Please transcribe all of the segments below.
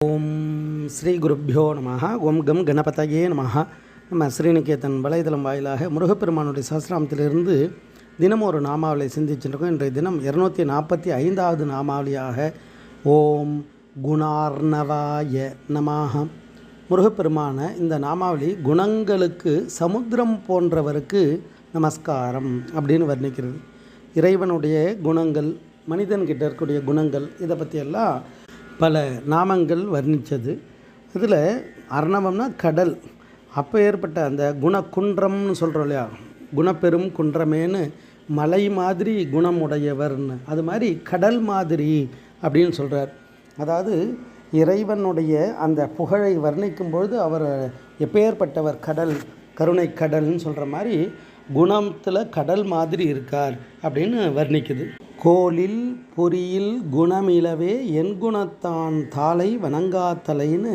ஓம் ஸ்ரீ குருப்பியோ நம ஓம் கம் கணபதையே நம நம்ம ஸ்ரீநிகேதன் வலைதளம் வாயிலாக முருகப்பெருமானுடைய சஹசிராமத்திலிருந்து தினமும் ஒரு நாமாவளை சிந்திச்சுருக்கோம் இன்றைய தினம் இரநூத்தி நாற்பத்தி ஐந்தாவது நாமாவளியாக ஓம் குணார்ணவாய நமாக முருகப்பெருமான இந்த நாமாவளி குணங்களுக்கு சமுத்திரம் போன்றவருக்கு நமஸ்காரம் அப்படின்னு வர்ணிக்கிறது. இறைவனுடைய குணங்கள் மனிதன்கிட்ட இருக்கக்கூடிய குணங்கள் இதை பற்றியெல்லாம் பல நாமங்கள் வர்ணித்தது இதில் அர்ணவம்னா கடல். அப்போ ஏற்பட்ட அந்த குணக்குன்றம்னு சொல்கிறோம் இல்லையா? குணப்பெரும் குன்றமேன்னு மலை மாதிரி குணமுடையவர்னு. அது மாதிரி கடல் மாதிரி அப்படின்னு சொல்கிறார் அதாவது இறைவனுடைய அந்த புகழை வர்ணிக்கும் பொழுது அவர் எப்பேற்பட்டவர்? கடல் கருணை கடல்னு சொல்கிற மாதிரி குணத்தில் கடல் மாதிரி இருக்கார் அப்படின்னு வர்ணிக்குது. கோலில் பொறியில் குணமிலவே என் குணத்தான் தாளை வணங்காத்தலைன்னு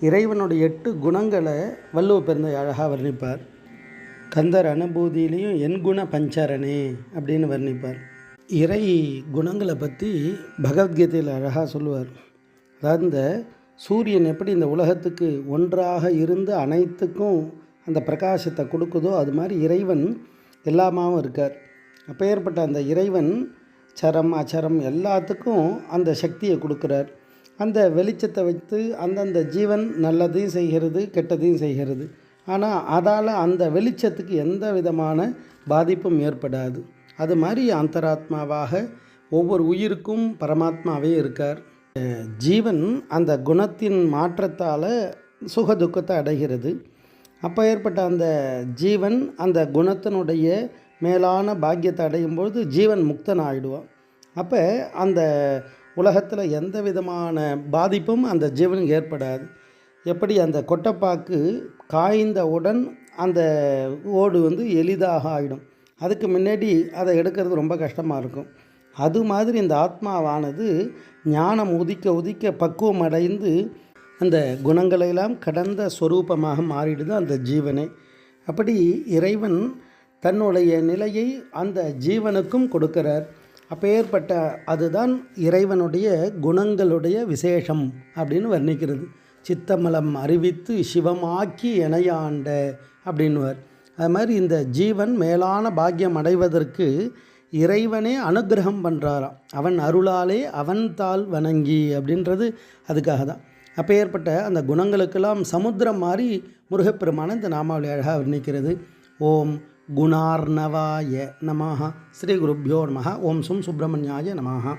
இறைவனுடைய எட்டு குணங்களை வள்ளுவ பெருந்தை அழகாக வர்ணிப்பார். கந்தர் அனுபூதியிலையும் என் குண பஞ்சரணே அப்படின்னு வர்ணிப்பார். இறை குணங்களை பற்றி பகவத்கீதையில் அழகாக சொல்லுவார். அதாவது இந்த சூரியன் எப்படி இந்த உலகத்துக்கு ஒன்றாக இருந்து அனைத்துக்கும் அந்த பிரகாசத்தை கொடுக்குதோ அது மாதிரி இறைவன் எல்லாமாவும் இருக்கார். அப்பேற்பட்ட அந்த இறைவன் சரம் அச்சரம் எல்லாத்துக்கும் அந்த சக்தியை கொடுக்குறார். அந்த வெளிச்சத்தை வைத்து அந்தந்த ஜீவன் நல்லதையும் செய்கிறது கெட்டதையும் செய்கிறது. ஆனால் அதால் அந்த வெளிச்சத்துக்கு எந்த விதமான பாதிப்பும் ஏற்படாது. அது மாதிரி அந்தராத்மாவாக ஒவ்வொரு உயிருக்கும் பரமாத்மாவே இருக்கார். ஜீவன் அந்த குணத்தின் மாற்றத்தால் சுக துக்கத்தை அடைகிறது. அப்போ ஏற்பட்ட அந்த ஜீவன் அந்த குணத்தினுடைய மேலான பாக்கியத்தை அடையும் பொழுது ஜீவன் முக்தன் ஆகிடுவான் அப்போ அந்த உலகத்தில் எந்த விதமான பாதிப்பும் அந்த ஜீவனுக்கு ஏற்படாது. எப்படி அந்த கொட்டைப்பாக்கு காய்ந்தவுடன் அந்த ஓடு வந்து எளிதாக ஆகிடும் அதுக்கு முன்னாடி அதை எடுக்கிறது ரொம்ப கஷ்டமாக இருக்கும். அது மாதிரி இந்த ஆத்மாவானது ஞானம் உதிக்க உதிக்க பக்குவம் அடைந்து அந்த குணங்களெல்லாம் கடந்த ஸ்வரூபமாக மாறிடுது அந்த ஜீவனை. அப்படி இறைவன் தன்னுடைய நிலையை அந்த ஜீவனுக்கும் கொடுக்கிறார். அப்பேற்பட்ட அதுதான் இறைவனுடைய குணங்களுடைய விசேஷம் அப்படின்னு வர்ணிக்கிறது. சித்தமலம் அறிவித்து சிவமாக்கி இணையாண்ட அப்படின்னுவார். அது மாதிரி இந்த ஜீவன் மேலான பாக்கியம் அடைவதற்கு இறைவனே அனுகிரகம் பண்ணுறாராம் அவன் அருளாலே அவன் தாள் வணங்கி அப்படின்றது அதுக்காக தான் அப்போ ஏற்பட்ட அந்த குணங்களுக்கெல்லாம் சமுத்திரம் மாதிரி முருகப்பெருமான இந்த நாமாவளி அழகாக வர்ணிக்கிறது. ஓம் குணார்ணவாய நமஹா. ஸ்ரீ குருப்பியோ நமஹா. ஓம் சும் சுப்பிரமணியாய நமஹா.